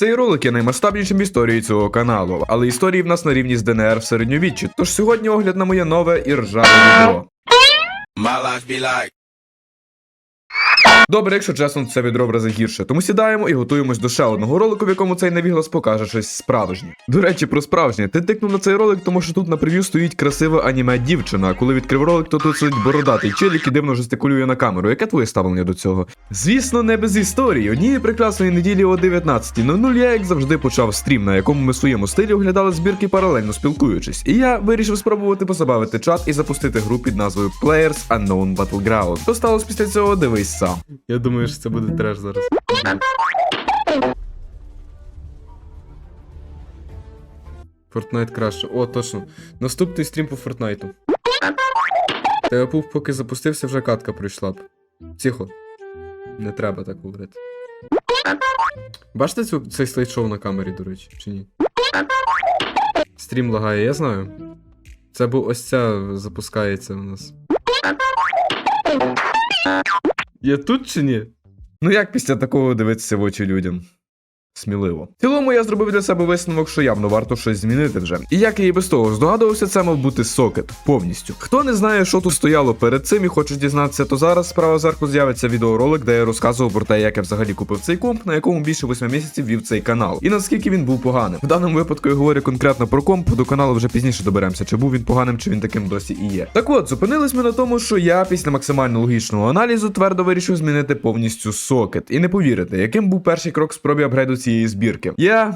Цей ролик є наймасштабнішим в історії цього каналу, але історії в нас на рівні з ДНР в середньовіччі. Тож сьогодні огляд на моє нове і ржаве відео. Добре, якщо чесно, це відро в гірше. Тому сідаємо і готуємось до ще одного ролику, в якому цей невіглас покаже щось справжнє. До речі, про справжнє. Ти тикнув на цей ролик, тому що тут на прев'ю стоїть красива аніме дівчина. А коли відкрив ролик, то тут сидить бородатий чел, який дивно жестикулює на камеру. Яке твоє ставлення до цього? Звісно, не без історії. Однієї прекрасної неділі о 19.00 я, як завжди, почав стрім, на якому ми в своєму стилі оглядали збірки паралельно спілкуючись. І я вирішив спробувати позабавити чат і запустити гру під назвою Players Unknown Battleground. Що сталося після цього, дивись сам. Я думаю, що це буде треш зараз. Fortnite краще. О, точно. Наступний стрім по Фортнайту. Я поки запустився, вже катка прийшла б. Тихо. Не треба так говорити. Бачите цю, цей слайд-шоу на камері, до речі, чи ні? Стрім лагає, я знаю. Це бо ось ця запускається у нас. Я тут чи ні? Ну як після такого дивитися в очі людям? Сміливо. В цілому я зробив для себе висновок, що явно варто щось змінити вже. І як я і без того здогадувався, це мав бути сокет повністю. Хто не знає, що тут стояло перед цим і хоче дізнатися, то зараз справа зверху з'явиться відеоролик, де я розказував про те, як я взагалі купив цей комп, на якому більше 8 місяців вів цей канал, і наскільки він був поганим. В даному випадку я говорю конкретно про комп, до каналу вже пізніше доберемося, чи був він поганим, чи він таким досі і є. Так от, зупинились ми на тому, що я після максимально логічного аналізу твердо вирішив змінити повністю сокет. І не повірите, яким був перший крок спробі апгрейду цієї збірки. Я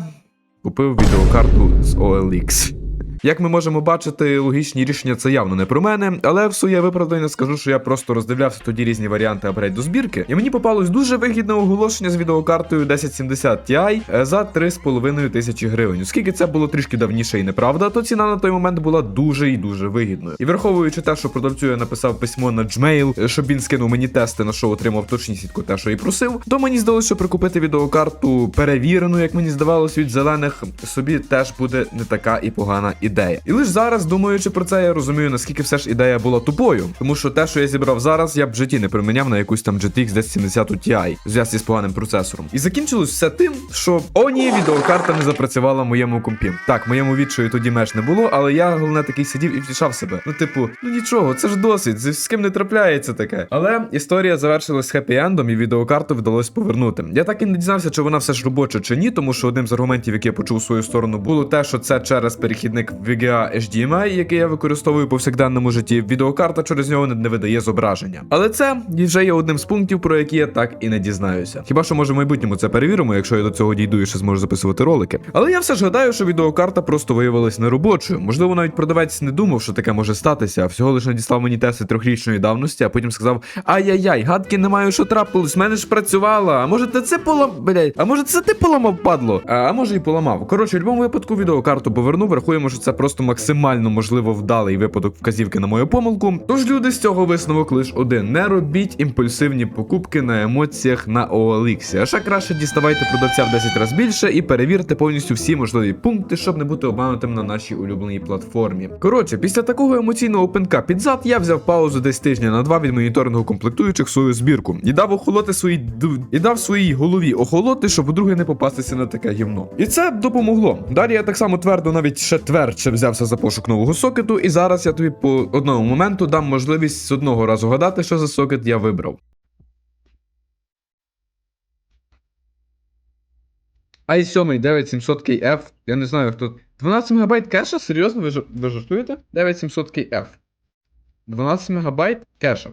купив відеокарту з OLX. Як ми можемо бачити, логічні рішення це явно не про мене, але в своє виправдання скажу, що я просто роздивлявся тоді різні варіанти апгрейду збірки, і мені попалось дуже вигідне оголошення з відеокартою 1070 Ti е, за 3,5 тисячі гривень. Оскільки це було трішки давніше і неправда, то ціна на той момент була дуже і дуже вигідною. І враховуючи те, що продавцю я написав письмо на Gmail, е, щоб він скинув мені тести, на що отримав точнісінько те, що і просив, то мені здалося, що прикупити відеокарту перевірену, як мені здавалось, від зелених собі теж буде не така і погана ідея. І лише зараз, думаючи про це, я розумію, наскільки все ж ідея була тупою. Тому що те, що я зібрав зараз, я б в житті не приміняв на якусь там GTX 1070 Ti в зв'язці з поганим процесором. І закінчилось все тим, що о ні, відеокарта не запрацювала в моєму компі. Так, моєму відчою тоді меж не було, але я головне такий сидів і втішав себе. Ну, типу, ну нічого, це ж досить, з ким не трапляється таке. Але історія завершилась хеппі-ендом, і відеокарту вдалося повернути. Я так і не дізнався, чи вона все ж робоча чи ні, тому що одним з аргументів, який я почув у свою сторону, було те, що це через перехідник VGA HDMI, який я використовую повсякденному житті. Відеокарта через нього не, видає зображення. Але це вже є одним з пунктів, про які я так і не дізнаюся. Хіба що може в майбутньому це перевіримо, якщо я до цього дійду і ще зможу записувати ролики. Але я все ж гадаю, що відеокарта просто виявилась неробочою. Можливо, навіть продавець не думав, що таке може статися, а всього лише надіслав мені тести трьохрічної давності, а потім сказав: Ай-яй-яй, гадки не маю, що трапилось, в мене ж працювала. А може ти це полам... Блядь, а може це ти поламав, падло? А, а може і поламав. Коротше, в будь-якому випадку відеокарту повернув, врахуємо, що це просто максимально можливо вдалий випадок вказівки на мою помилку. Тож люди з цього висновок лише один: не робіть імпульсивні покупки на емоціях на OLX. А ще краще діставайте продавця в 10 разів більше і перевірте повністю всі можливі пункти, щоб не бути обманутим на нашій улюбленій платформі. Коротше, після такого емоційного пинка під зад я взяв паузу десь тижня на два від моніторингу комплектуючих свою збірку і дав охолоти свої і дав своїй голові охолоти, щоб вдруге не попастися на таке гівно. І це допомогло. Далі я так само твердо, навіть ще твердше взявся за пошук нового сокету, і зараз я тобі по одному моменту дам можливість з одного разу гадати, що за сокет я вибрав. i7 9700KF, я не знаю хто. 12 МБ кеша? Серйозно? Ви, жар- ви жартуєте? 9700KF. 12 МБ кеша.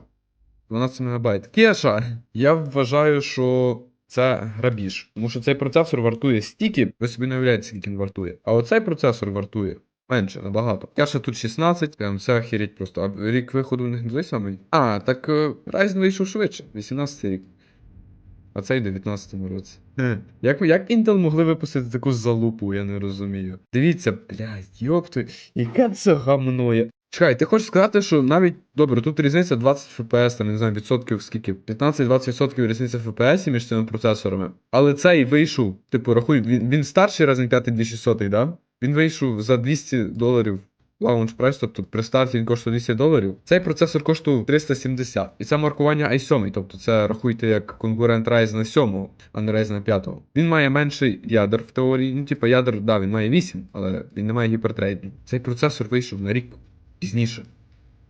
12 МБ. Кеша! Я вважаю, що це грабіж. Тому що цей процесор вартує стільки, ви собі не уявляєте, скільки він вартує. А оцей процесор вартує менше, набагато. Кеша тут 16, прям це охеріть просто. А рік виходу не той самий. А, так Ryzen вийшов швидше, 18 рік. А цей в 19-му році. Як, як Intel могли випустити таку залупу, я не розумію. Дивіться, блядь, йопту, яке це гамно. Чекай, ти хочеш сказати, що навіть добре, тут різниця 20 FPS, там не знаю, відсотків скільки, 15-20% різниця FPS між цими процесорами. Але цей вийшов, типу, рахуй, він, він старший Ryzen 5 2600, да? Він вийшов за 200 доларів лаунч прайс, тобто при старті він коштує 200 доларів. Цей процесор коштує 370. І це маркування i7, тобто це рахуйте як конкурент Ryzen 7, а не Ryzen 5. Він має менший ядер в теорії. Ну, типу, ядер, да, він має 8, але він не має гіпертрейдингу. Цей процесор вийшов на рік пізніше.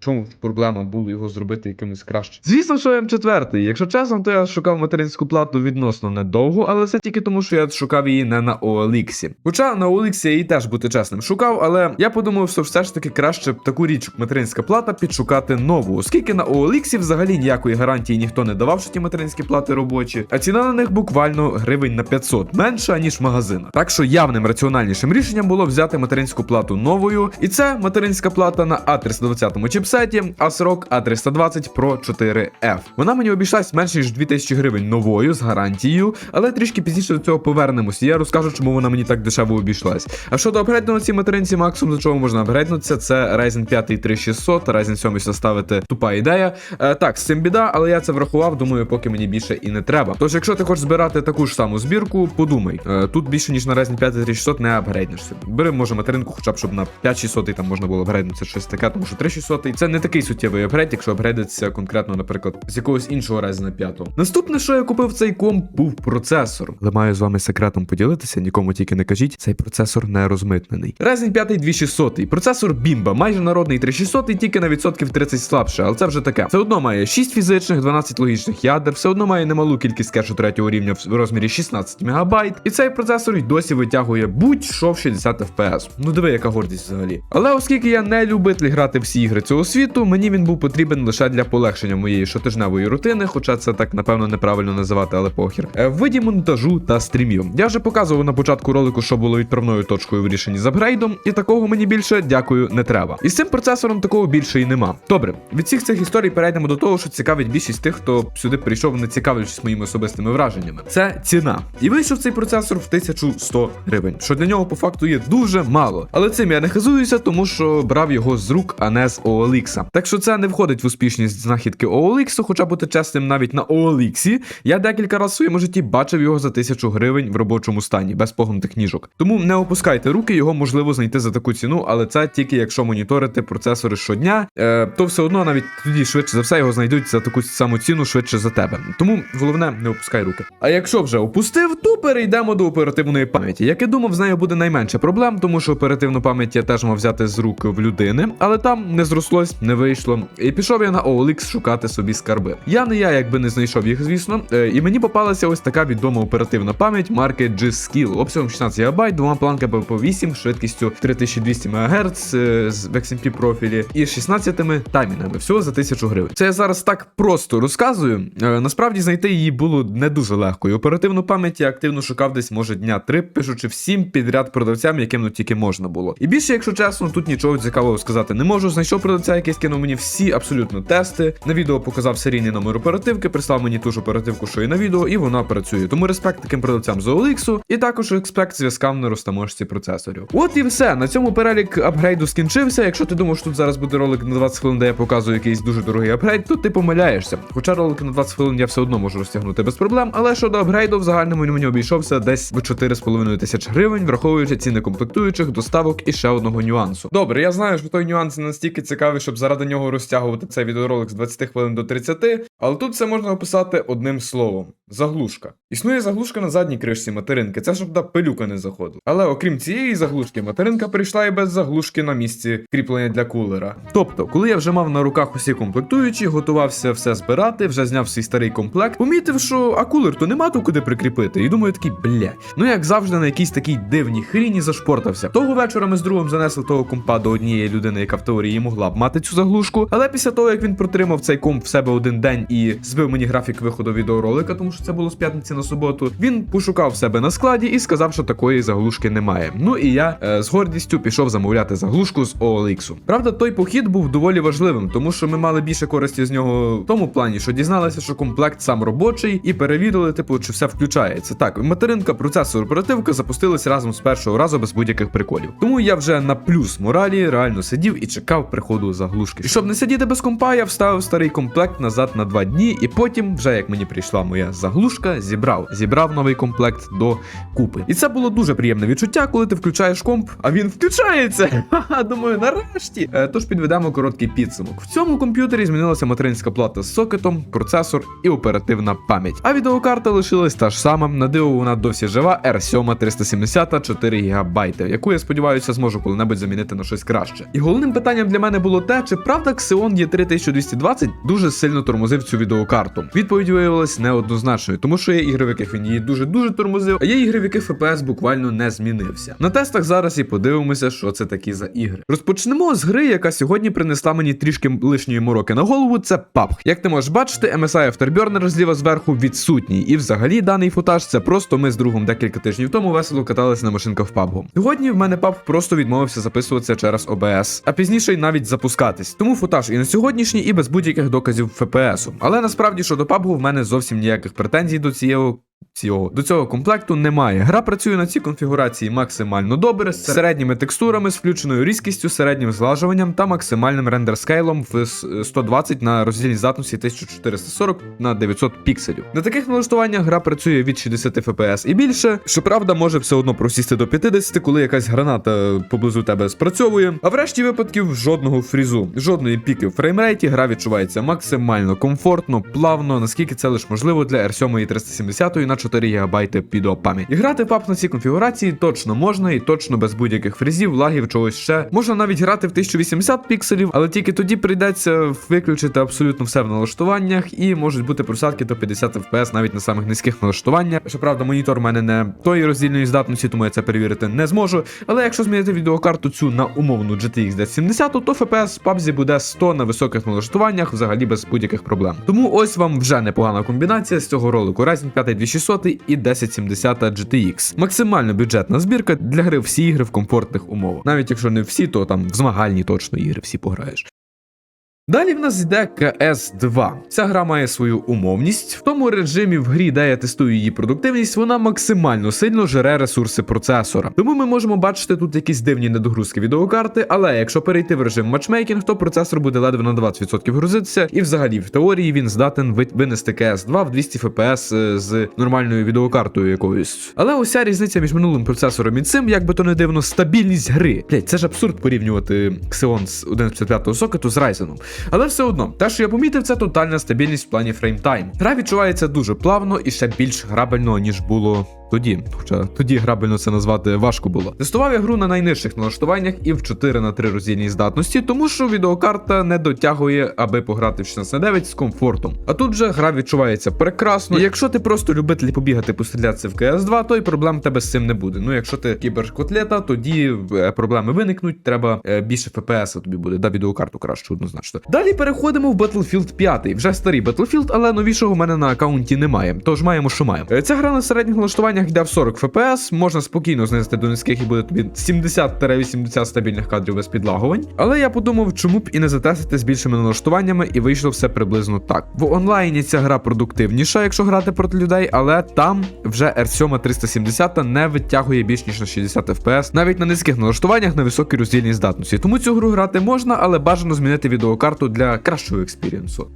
Чому проблема було його зробити якимось краще? Звісно, що М4. Якщо чесно, то я шукав материнську плату відносно недовго, але це тільки тому, що я шукав її не на OLX. Хоча на OLX я її теж бути чесним шукав, але я подумав, що все ж таки краще б таку річ, материнська плата, підшукати нову, оскільки на OLX взагалі ніякої гарантії ніхто не давав, що ті материнські плати робочі, а ціна на них буквально гривень на 500, менша ніж в магазинах. Так що явним раціональнішим рішенням було взяти материнську плату новою, і це материнська плата на A320 чіпсеті ASRock A320 Pro 4F. Вона мені обійшлась менше ніж 2000 гривень новою з гарантією, але трішки пізніше до цього повернемося. Я розкажу, чому вона мені так дешево обійшлась. А щодо апгрейду на цій материнці, максимум до чого можна апгрейднутися, це Ryzen 5 3600, Ryzen 7 ставити тупа ідея. Е, так, з цим біда, але я це врахував, думаю, поки мені більше і не треба. Тож, якщо ти хочеш збирати таку ж саму збірку, подумай. Е, тут більше ніж на Ryzen 5 3600 не апгрейднешся. Бери, може, материнку, хоча б щоб на 5600 там можна було апгрейднутися щось таке, тому що 3600 це не такий суттєвий апгрейд, якщо апгрейдиться конкретно, наприклад, з якогось іншого Ryzen 5. Наступне, що я купив цей комп, був процесор. Але маю з вами секретом поділитися, нікому тільки не кажіть, цей процесор не розмитнений. Ryzen 5 2600, процесор Bimba, майже народний 3600, тільки на відсотків 30 слабше, але це вже таке. Все одно має 6 фізичних, 12 логічних ядер, все одно має немалу кількість кешу третього рівня в розмірі 16 МБ. І цей процесор й досі витягує будь-що в 60 FPS. Ну диви, яка гордість взагалі. Але оскільки я не любитель грати всі ігри цього світу, мені він був потрібен лише для полегшення моєї щотижневої рутини, хоча це так напевно неправильно називати, але похір. Е, В виді монтажу та стрімів. Я вже показував на початку ролику, що було відправною точкою в рішенні з апгрейдом, і такого мені більше дякую не треба. І з цим процесором такого більше і нема. Добре, від всіх цих історій перейдемо до того, що цікавить більшість тих, хто сюди прийшов, не цікавлячись моїми особистими враженнями. Це ціна. І вийшов цей процесор в 1100 гривень, що для нього по факту є дуже мало. Але цим я не хизуюся, тому що брав його з рук, а не з OLX. Так що це не входить в успішність знахідки OLX, хоча бути чесним навіть на OLX, я декілька разів в своєму житті бачив його за 1000 гривень в робочому стані, без погнутих ніжок. Тому не опускайте руки, його можливо знайти за таку ціну, але це тільки якщо моніторити процесори щодня, е, то все одно навіть тоді швидше за все його знайдуть за таку саму ціну швидше за тебе. Тому головне не опускай руки. А якщо вже опустив, то перейдемо до оперативної пам'яті. Як я думав, з нею буде найменше проблем, тому що оперативну пам'ять я теж мав взяти з рук в людини, але там не зрослось, не вийшло. І пішов я на OLX шукати собі скарби. Я не я, якби не знайшов їх, звісно. Е, і мені попалася ось така відома оперативна пам'ять марки G-Skill, обсягом 16 ГБ, двома планками по 8, швидкістю 3200 МГц е, з XMP профілі і 16 таймінгами. Всього за 1000 гривень. Це я зараз так просто розказую. Е, насправді знайти її було не дуже легко. І оперативну пам'ять я активно шукав десь, може, дня три, пишучи всім підряд продавцям, яким ну тільки можна було. І більше, якщо чесно, тут нічого цікавого сказати не можу. Знайшов продавця, який скинув мені всі абсолютно тести. На відео показав серійний номер оперативки, прислав мені ту ж оперативку, що і на відео, і вона працює. Тому респект таким продавцям з OLX, і також респект зв'язкам на розтаможці процесорів. От і все. На цьому перелік апгрейду скінчився. Якщо ти думав, що тут зараз буде ролик на 20 хвилин, де я показую якийсь дуже дорогий апгрейд, то ти помиляєшся. Хоча ролик на 20 хвилин я все одно можу розтягнути без проблем. Але щодо апгрейду, в загальному він мені обійшовся десь в 4,5 тисяч гривень, враховуючи ціни комплектуючих, доставок і ще одного нюансу. Добре, я знаю, що той нюанс настільки цікавий, щоб заради нього розтягувати цей відеоролик з 20 хвилин до 30, але тут все можна описати одним словом: заглушка. Існує заглушка на задній кришці материнки, це щоб туди пилюка не заходила. Але окрім цієї заглушки, материнка прийшла і без заглушки на місці кріплення для кулера. Тобто, коли я вже мав на руках усі комплектуючі, готувався все збирати, вже зняв свій старий комплект, помітив, що а кулер то нема тут куди прикріпити. І думаю, такий бля. Ну як завжди, на якійсь такій дивній хріні зашпортався. Того вечора ми з другом занесли того компа до однієї людини, яка в теорії могла б мати цю заглушку. Але після того, як він протримав цей комп в себе один день і збив мені графік виходу відеоролика, тому що це було з п'ятниці на суботу, він пошукав себе на складі і сказав, що такої заглушки немає. Ну і я е, з гордістю пішов замовляти заглушку з OLX. Правда, той похід був доволі важливим, тому що ми мали більше користі з нього в тому плані, що дізналися, що комплект сам робочий, і перевірили, типу, чи все включається. Так, материнка, процесор, оперативка запустились разом з першого разу без будь-яких приколів. Тому я вже на плюс моралі реально сидів і чекав приходу заглушки. І щоб не сидіти без компа, я вставив старий комплект назад на два дні, і потім, вже як мені прийшла моя заглушка. Заглушка, зібрав. Зібрав новий комплект до купи. І це було дуже приємне відчуття, коли ти включаєш комп, а він включається. Думаю, нарешті. Е, Тож підведемо короткий підсумок. В цьому комп'ютері змінилася материнська плата з сокетом, процесор і оперативна пам'ять. А відеокарта лишилась та ж сама. На диво вона досі жива R7 370 4 ГБ, яку я сподіваюся зможу коли-небудь замінити на щось краще. І головним питанням для мене було те, чи правда Xeon E3220 дуже сильно тормозив цю відеокарту. Відповідь виявилась неоднозначною, тому що є ігри, в яких він її дуже дуже тормозив, а є ігри, в яких FPS буквально не змінився. На тестах зараз і подивимося, що це такі за ігри. Розпочнемо з гри, яка сьогодні принесла мені трішки лишньої мороки на голову. Це PUBG. Як ти можеш бачити, MSI Afterburner зліва зверху відсутній. І взагалі даний футаж це просто ми з другом декілька тижнів тому весело каталися на машинках PUBG. Сьогодні в мене PUBG просто відмовився записуватися через OBS, а пізніше й навіть запускатись. Тому футаж і на сьогоднішній, і без будь-яких доказів FPS. Але насправді щодо PUBG в мене зовсім ніяких претензій до цієї Цього до цього комплекту немає. Гра працює на цій конфігурації максимально добре, з середніми текстурами, з включеною різкістю, середнім зглажуванням та максимальним рендер скейлом в 120 на роздільній здатності 1440 на 900 пікселів. На таких налаштуваннях гра працює від 60 FPS і більше. Щоправда, може все одно просісти до 50, коли якась граната поблизу тебе спрацьовує. А в решті випадків жодного фрізу, жодної піки в фреймрейті. Гра відчувається максимально комфортно, плавно, наскільки це лише можливо для R7 370 на 4 ГБ відеопам'ять. І грати PUBG на цій конфігурації точно можна і точно без будь-яких фрізів, лагів, чогось ще. Можна навіть грати в 1080 пікселів, але тільки тоді прийдеться виключити абсолютно все в налаштуваннях, і можуть бути просадки до 50 FPS навіть на самих низьких налаштуваннях. Щоправда, монітор у мене не тої роздільної здатності, тому я це перевірити не зможу. Але якщо змінити відеокарту цю на умовну GTX 1070, то FPS PUBG буде 100 на високих налаштуваннях взагалі без будь-яких проблем. Тому ось вам вже непогана комбінація з цього ролику Ryzen 5 2600 і 1070 GTX. Максимально бюджетна збірка для гри всі ігри в комфортних умовах. Навіть якщо не всі, то там в змагальні точно ігри всі пограєш. Далі в нас йде CS2. Ця гра має свою умовність. В тому режимі в грі, де я тестую її продуктивність, вона максимально сильно жере ресурси процесора. Тому ми можемо бачити тут якісь дивні недогрузки відеокарти, але якщо перейти в режим матчмейкінг, то процесор буде ледве на 20% грузитися, і взагалі в теорії він здатен ви- винести CS2 в 200 FPS е, з нормальною відеокартою якоюсь. Але уся різниця між минулим процесором і цим, як би то не дивно, стабільність гри. Блять, це ж абсурд порівнювати Xeon з 1.55 сокету з Ryzen. Але все одно, те, що я помітив, це тотальна стабільність в плані фреймтайм. Гра відчувається дуже плавно і ще більш грабельно, ніж було тоді. Хоча тоді грабельно це назвати важко було. Тестував я гру на найнижчих налаштуваннях і в 4 на 3 роздільній здатності, тому що відеокарта не дотягує, аби пограти в 16 на 9 з комфортом. А тут вже гра відчувається прекрасно. І якщо ти просто любитель побігати пострілятися в CS2, то й проблем тебе з цим не буде. Ну якщо ти кіберкотлета, тоді е, проблеми виникнуть. Треба е, більше FPS тобі буде, да відеокарту краще однозначно. Далі переходимо в Battlefield 5. Вже старий Battlefield, але новішого в мене на аккаунті немає. Тож маємо, що маємо. Е, Ця гра на середніх налаштуваннях йде в 40 FPS, можна спокійно знести до низьких і буде тобі 70-80 стабільних кадрів без підлагувань. Але я подумав, чому б і не затестити з більшими налаштуваннями, і вийшло все приблизно так. В онлайні ця гра продуктивніша, якщо грати проти людей, але там вже R7 370 не витягує більш ніж на 60 FPS, навіть на низьких налаштуваннях на високій роздільній здатності. Тому цю гру грати можна, але бажано змінити відеокарту для кращого експірієнсу.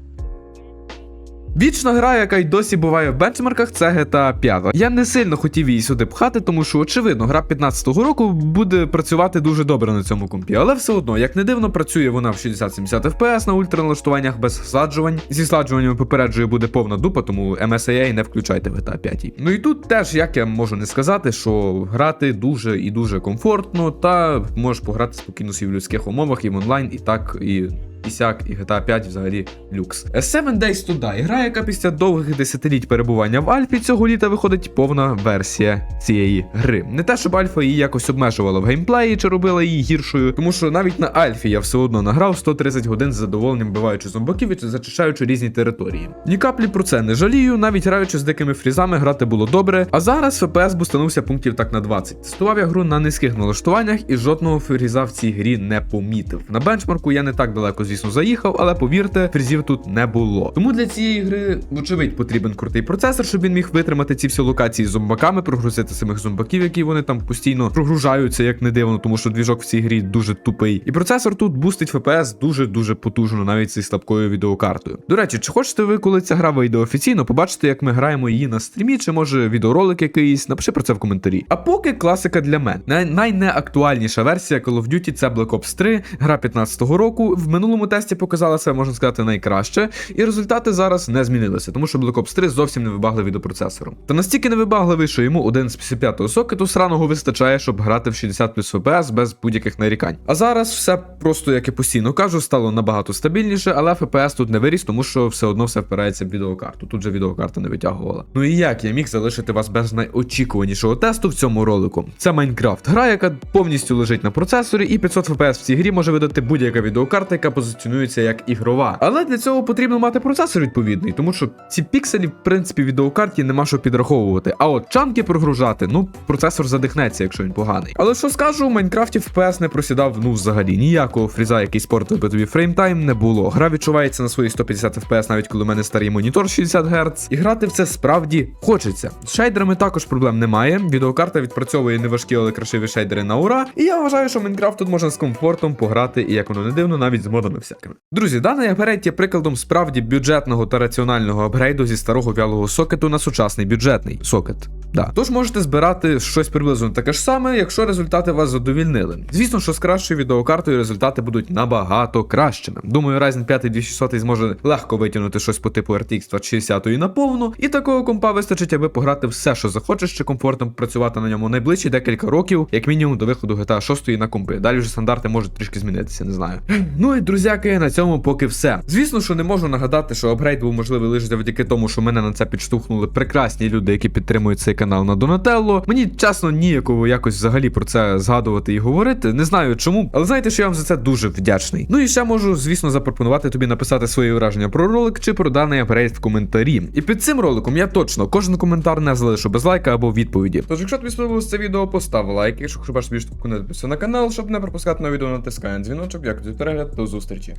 Вічна гра, яка й досі буває в бенчмарках, це GTA 5. Я не сильно хотів її сюди пхати, тому що, очевидно, гра 15-го року буде працювати дуже добре на цьому компі. Але все одно, як не дивно, працює вона в 60-70 FPS на ультраналаштуваннях без всаджувань. Зі сладжуваннями попереджую буде повна дупа, тому MSAA не включайте в GTA 5. Ну і тут теж, як я можу не сказати, що грати дуже і дуже комфортно, та можеш пограти спокійно в людських умовах і в онлайн, і так, і і сяк, і GTA 5 взагалі люкс. Seven Days to Die. Гра, яка після довгих десятиліть перебування в Альфі цього літа виходить повна версія цієї гри. Не те, щоб Альфа її якось обмежувала в геймплеї чи робила її гіршою, тому що навіть на Альфі я все одно награв 130 годин з задоволенням вбиваючи зомбаків і зачищаючи різні території. Ні каплі про це не жалію, навіть граючи з дикими фрізами, грати було добре. А зараз FPS бустанувся пунктів так на 20. Тестував я гру на низьких налаштуваннях і жодного фріза в цій грі не помітив. На бенчмарку я не так далеко звісно звісно, заїхав, але повірте, фрізів тут не було. Тому для цієї гри, вочевидь, потрібен крутий процесор, щоб він міг витримати ці всі локації з зомбаками, прогрузити самих зомбаків, які вони там постійно прогружаються, як не дивно, тому що двіжок в цій грі дуже тупий. І процесор тут бустить FPS дуже дуже потужно, навіть зі слабкою відеокартою. До речі, чи хочете ви, коли ця гра вийде офіційно, побачити, як ми граємо її на стрімі, чи може відеоролик якийсь? Напиши про це в коментарі. А поки класика для мене. Най- найнеактуальніша версія Call of Duty це Black Ops 3, гра 15-го року. В минулому тесті показала себе, можна сказати, найкраще, і результати зараз не змінилися, тому що Black Ops 3 зовсім не вибагливий до процесору. Та настільки не вибагливий, що йому один з 55-го сокету сраного вистачає, щоб грати в 60 плюс FPS без будь-яких нарікань. А зараз все просто, як і постійно кажу, стало набагато стабільніше, але FPS тут не виріс, тому що все одно все впирається в відеокарту. Тут же відеокарта не витягувала. Ну і як я міг залишити вас без найочікуванішого тесту в цьому ролику? Це Майнкрафт, гра, яка повністю лежить на процесорі, і 500 FPS в цій грі може видати будь-яка відеокарта, яка позиціонується як ігрова. Але для цього потрібно мати процесор відповідний, тому що ці пікселі, в принципі, відеокарті нема що підраховувати. А от чанки прогружати, ну процесор задихнеться, якщо він поганий. Але що скажу, у Майнкрафті FPS не просідав ну взагалі ніякого фріза, який спортив би тобі фреймтайм, не було. Гра відчувається на свої 150 FPS, навіть коли у мене старий монітор 60 Гц. І грати в це справді хочеться. З шейдерами також проблем немає. Відеокарта відпрацьовує неважкі, але красиві шейдери на ура. І я вважаю, що Майнкрафт тут можна з комфортом пограти, і як воно не дивно, навіть з модами всякими. Друзі, даний апгрейд є прикладом справді бюджетного та раціонального апгрейду зі старого вялого сокету на сучасний бюджетний сокет. Да. Тож можете збирати щось приблизно таке ж саме, якщо результати вас задовільнили. Звісно, що з кращою відеокартою результати будуть набагато кращими. Думаю, Ryzen 5 2600 зможе легко витягнути щось по типу RTX 2060 на повну, і такого компа вистачить, аби пограти все, що захочеш, чи комфортно працювати на ньому найближчі декілька років, як мінімум до виходу GTA 6 на компи. Далі вже стандарти можуть трішки змінитися, не знаю. Ну і друзяки, на цьому поки все. Звісно, що не можу нагадати, що апгрейд був можливий лише завдяки тому, що мене на це підштовхнули прекрасні люди, які підтримують цей канал на Донателло. Мені чесно ніяково якось взагалі про це згадувати і говорити. Не знаю чому, але знаєте, що я вам за це дуже вдячний. Ну і ще можу, звісно, запропонувати тобі написати свої враження про ролик чи про даний апгрейд в коментарі. І під цим роликом я точно кожен коментар не залишу без лайка або відповіді. Тож, якщо тобі сподобалось це відео, постав лайк. Якщо хочеш більше не на канал, щоб не пропускати нові відео, натискай на дзвіночок. За перегляд, до зустрічі. Hey,